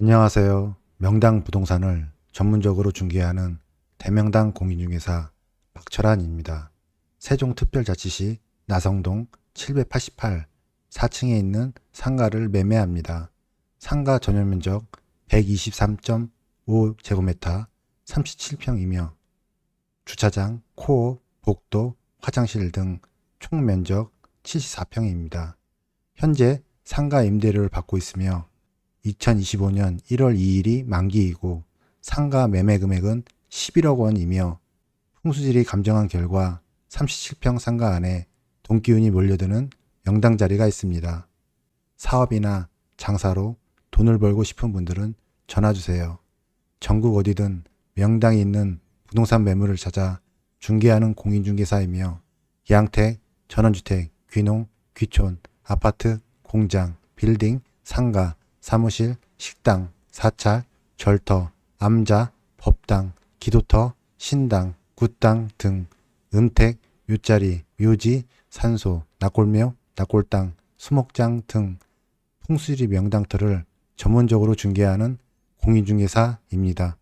안녕하세요. 명당 부동산을 전문적으로 중개하는 대명당 공인중개사 박철환입니다. 세종특별자치시 나성동 788 4층에 있는 상가를 매매합니다. 상가 전용 면적 123.5제곱미터 37평이며 주차장, 코어, 복도, 화장실 등 총 면적 74평입니다. 현재 상가 임대료를 받고 있으며 2025년 1월 2일이 만기이고 상가 매매 금액은 11억 원이며 풍수질이 감정한 결과 37평 상가 안에 돈기운이 몰려드는 명당 자리가 있습니다. 사업이나 장사로 돈을 벌고 싶은 분들은 전화 주세요. 전국 어디든 명당이 있는 부동산 매물을 찾아 중개하는 공인중개사이며 양택, 전원주택, 귀농, 귀촌, 아파트, 공장, 빌딩, 상가, 사무실, 식당, 사찰, 절터, 암자, 법당, 기도터, 신당, 굿당 등 은택, 묘자리, 묘지, 산소, 낙골묘, 낙골당, 수목장 등 풍수지 명당터를 전문적으로 중개하는 공인중개사입니다.